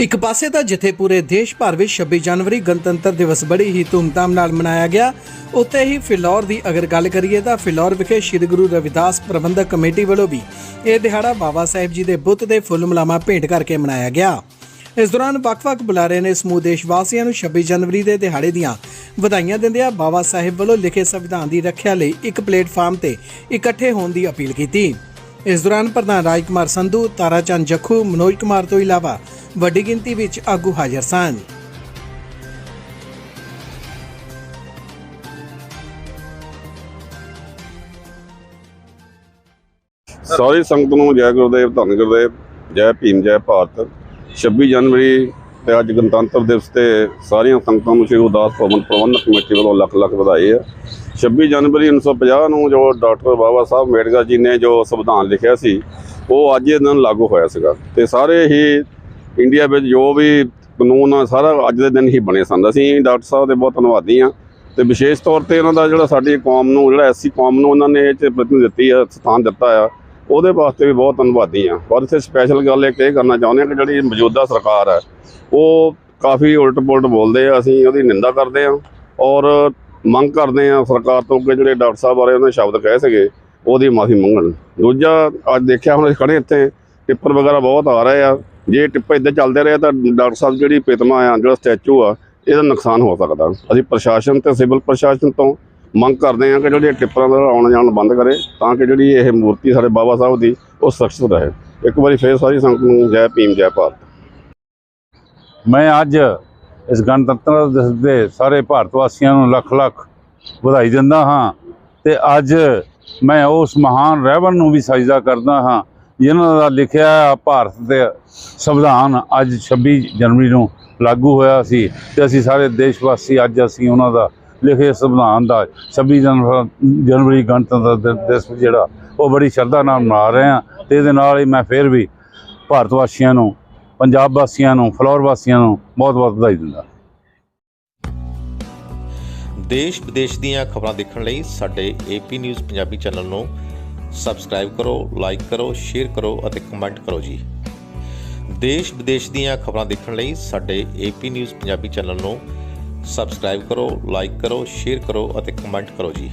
ਇੱਕ ਪਾਸੇ ਤਾਂ ਜਿੱਥੇ ਪੂਰੇ ਦੇਸ਼ ਭਰ ਵਿੱਚ 26 ਜਨਵਰੀ ਗਣਤੰਤਰ ਦਿਵਸ ਬੜੀ ਹੀ ਧੂਮਧਾਮ ਨਾਲ ਮਨਾਇਆ ਗਿਆ, ਉੱਥੇ ਹੀ ਫਿਲੌਰ ਦੀ ਅਗਰ ਗੱਲ ਕਰੀਏ ਤਾਂ ਫਿਲੌਰ ਵਿਖੇ ਸ੍ਰੀ ਗੁਰੂ ਰਵਿਦਾਸ ਪ੍ਰਬੰਧਕ ਕਮੇਟੀ ਵੱਲੋਂ ਵੀ ਇਹ ਦਿਹਾੜਾ ਬਾਬਾ ਸਾਹਿਬ ਜੀ ਦੇ ਬੁੱਤ ਦੇ ਫੁੱਲ ਮਲਾਮਾ ਭੇਟ ਕਰਕੇ ਮਨਾਇਆ ਗਿਆ। ਇਸ ਦੌਰਾਨ ਵੱਖ-ਵੱਖ ਬੁਲਾਰੇ ਨੇ ਸਮੂਹ ਦੇਸ਼ ਵਾਸੀਆਂ ਨੂੰ 26 ਜਨਵਰੀ ਦੇ ਦਿਹਾੜੇ ਦੀਆਂ ਵਧਾਈਆਂ ਦਿੰਦਿਆਂ ਬਾਬਾ ਸਾਹਿਬ ਵੱਲੋਂ ਲਿਖੇ ਸੰਵਿਧਾਨ ਦੀ ਰੱਖਿਆ ਲਈ ਇੱਕ ਪਲੇਟਫਾਰਮ ਤੇ ਇਕੱਠੇ ਹੋਣ ਦੀ ਅਪੀਲ ਕੀਤੀ। ਇਸ ਦੌਰਾਨ ਪ੍ਰਧਾਨ ਰਾਜ ਕੁਮਾਰ ਸੰਧੂ, ਤਾਰਾਚੰਦ ਜੱਖੂ, ਮਨੋਜ ਕੁਮਾਰ ਤੋਂ ਇਲਾਵਾ ਵੱਡੀ ਗਿਣਤੀ ਵਿੱਚ ਆਗੂ ਹਾਜ਼ਰ ਸਨ। ਸਾਰੀ ਸੰਗਤ ਨੂੰ ਜੈ ਗੁਰਦੇਵ, ਧੰਨ ਗੁਰਦੇਵ, ਜੈ ਭੀਮ, ਜੈ ਭਾਰਤ। 26 ਜਨਵਰੀ ਤੇ ਅੱਜ ਗਣਤੰਤਰ ਦਿਵਸ ਤੇ ਸਾਰੀਆਂ ਸੰਗਤਾਂ ਨੂੰ ਸ਼੍ਰੀ ਉਦਾਸ ਭਵਨ ਪ੍ਰਬੰਧਕ ਕਮੇਟੀ ਵੱਲੋਂ ਲੱਖ ਲੱਖ ਵਧਾਈ ਹੈ। 26 ਜਨਵਰੀ 1950 ਨੂੰ ਜੋ ਡਾਕਟਰ ਬਾਬਾ ਸਾਹਿਬ ਅੰਬੇਡਕਰ ਜੀ ਨੇ ਜੋ ਸੰਵਿਧਾਨ ਲਿਖਿਆ ਸੀ, ਉਹ ਅੱਜ ਇਹ ਦਿਨ ਲਾਗੂ ਹੋਇਆ ਸੀਗਾ। ਤੇ ਸਾਰੇ ਹੀ ਇੰਡੀਆ ਵਿੱਚ ਜੋ ਵੀ ਕਾਨੂੰਨ ਆ, ਸਾਰਾ ਅੱਜ ਦੇ ਦਿਨ ਹੀ ਬਣੇ ਸਨ। ਅਸੀਂ ਡਾਕਟਰ ਸਾਹਿਬ ਦੇ ਬਹੁਤ ਧੰਨਵਾਦੀ ਹਾਂ ਤੇ ਵਿਸ਼ੇਸ਼ ਤੌਰ ਤੇ ਉਹਨਾਂ ਦਾ ਜਿਹੜਾ ਸਾਡੀ ਕੌਮ ਨੂੰ, ਜਿਹੜਾ ਐਸਸੀ ਕੌਮ ਨੂੰ ਉਹਨਾਂ ਨੇ ਇਹ 'ਚ ਪ੍ਰਤੀਨਿਧੀ ਦਿੱਤੀ ਆ, ਸਥਾਨ ਦਿੱਤਾ ਆ, ਉਹਦੇ ਵਾਸਤੇ ਵੀ ਬਹੁਤ ਧੰਨਵਾਦੀ ਹਾਂ। ਪਰ ਇੱਥੇ ਸਪੈਸ਼ਲ ਗੱਲ ਇੱਕ ਇਹ ਕਰਨਾ ਚਾਹੁੰਦੇ ਹਾਂ ਕਿ ਜਿਹੜੀ ਮੌਜੂਦਾ ਸਰਕਾਰ ਹੈ ਉਹ ਕਾਫੀ ਉਲਟ ਪੁਲਟ ਬੋਲਦੇ ਆ, ਅਸੀਂ ਉਹਦੀ ਨਿੰਦਾ ਕਰਦੇ ਹਾਂ ਔਰ ਮੰਗ ਕਰਦੇ ਹਾਂ ਸਰਕਾਰ ਤੋਂ ਕਿ ਜਿਹੜੇ ਡਾਕਟਰ ਸਾਹਿਬ ਬਾਰੇ ਉਹਨਾਂ ਸ਼ਬਦ ਕਹੇ ਸੀਗੇ, ਉਹਦੀ ਮਾਫੀ ਮੰਗਣ। ਦੂਜਾ, ਅੱਜ ਦੇਖਿਆ ਹੁਣ ਅਸੀਂ ਖੜੇ ਇੱਥੇ, ਟਿੱਪਰ ਵਗੈਰਾ ਬਹੁਤ ਆ ਰਹੇ ਆ। ਜੇ ਟਿੱਪਰ ਇੱਦਾਂ ਚੱਲਦੇ ਰਹੇ ਤਾਂ ਡਾਕਟਰ ਸਾਹਿਬ ਦੀ ਜਿਹੜੀ ਪ੍ਰਤਿਮਾ ਆ, ਜਿਹੜਾ ਸਟੈਚੂ ਆ, ਇਹਦਾ ਨੁਕਸਾਨ ਹੋ ਸਕਦਾ। ਅਸੀਂ ਪ੍ਰਸ਼ਾਸਨ ਤੇ ਸਿਵਲ ਪ੍ਰਸ਼ਾਸਨ ਤੋਂ ਮੰਗ ਕਰਦੇ ਹਾਂ ਕਿ ਜਿਹੜੇ ਟਿੱਪਰਾਂ ਦਾ ਆਉਣ ਜਾਣ ਬੰਦ ਕਰੇ, ਤਾਂ ਕਿ ਜਿਹੜੀ ਇਹ ਮੂਰਤੀ ਸਾਡੇ ਬਾਬਾ ਸਾਹਿਬ ਦੀ, ਉਹ ਸੁਰੱਖਿਅਤ ਰਹੇ। ਇੱਕ ਵਾਰੀ ਫੇਰ ਸਾਰੀ ਸੰਗਤ ਨੂੰ ਜੈ ਭੀਮ, ਜੈ ਭਾਰਤ। ਮੈਂ ਅੱਜ ਇਸ ਗਣਤੰਤਰ ਦਿਵਸ ਦੇ ਸਾਰੇ ਭਾਰਤ ਵਾਸੀਆਂ ਨੂੰ ਲੱਖ ਲੱਖ ਵਧਾਈ ਦਿੰਦਾ ਹਾਂ ਤੇ ਅੱਜ ਮੈਂ ਉਸ ਮਹਾਨ ਰਹਿਬਰ ਨੂੰ ਵੀ ਸਜਦਾ ਕਰਦਾ ਹਾਂ, ਜਿਨ੍ਹਾਂ ਦਾ ਲਿਖਿਆ ਭਾਰਤ ਦੇ ਸੰਵਿਧਾਨ ਅੱਜ 26 ਜਨਵਰੀ ਨੂੰ ਲਾਗੂ ਹੋਇਆ ਸੀ ਤੇ ਅਸੀਂ ਸਾਰੇ ਦੇਸ਼ ਵਾਸੀ ਅੱਜ ਅਸੀਂ ਉਹਨਾਂ ਦਾ ਲਿਖੇ ਸੰਵਿਧਾਨ ਦਾ 26 ਜਨਵ- ਜਨਵਰੀ ਗਣਤੰਤਰ ਦਿਵਸ ਜਿਹੜਾ ਉਹ ਬੜੀ ਸ਼ਰਧਾ ਨਾਲ ਮਨਾ ਰਹੇ ਹਾਂ ਤੇ ਇਹਦੇ ਨਾਲ ਹੀ ਮੈਂ ਫਿਰ ਵੀ ਭਾਰਤ ਵਾਸੀਆਂ ਨੂੰ ਪੰਜਾਬ ਵਾਸੀਆਂ ਨੂੰ, ਫਲੋਰ ਵਾਸੀਆਂ ਨੂੰ ਬਹੁਤ ਬਹੁਤ ਵਧਾਈ ਦਿੰਦਾ। ਦੇਸ਼ ਵਿਦੇਸ਼ ਦੀਆਂ ਖਬਰਾਂ ਦੇਖਣ ਲਈ ਸਾਡੇ ਏਪੀ ਨਿਊਜ਼ ਪੰਜਾਬੀ ਚੈਨਲ ਨੂੰ ਸਬਸਕ੍ਰਾਈਬ ਕਰੋ, ਲਾਈਕ ਕਰੋ, ਸ਼ੇਅਰ ਕਰੋ ਅਤੇ ਕਮੈਂਟ ਕਰੋ ਜੀ। ਦੇਸ਼ ਵਿਦੇਸ਼ ਦੀਆਂ ਖਬਰਾਂ ਦੇਖਣ ਲਈ ਸਾਡੇ ਏਪੀ ਨਿਊਜ਼ ਪੰਜਾਬੀ ਚੈਨਲ ਨੂੰ ਸਬਸਕ੍ਰਾਈਬ ਕਰੋ, ਲਾਈਕ ਕਰੋ, ਸ਼ੇਅਰ ਕਰੋ ਅਤੇ ਕਮੈਂਟ ਕਰੋ ਜੀ।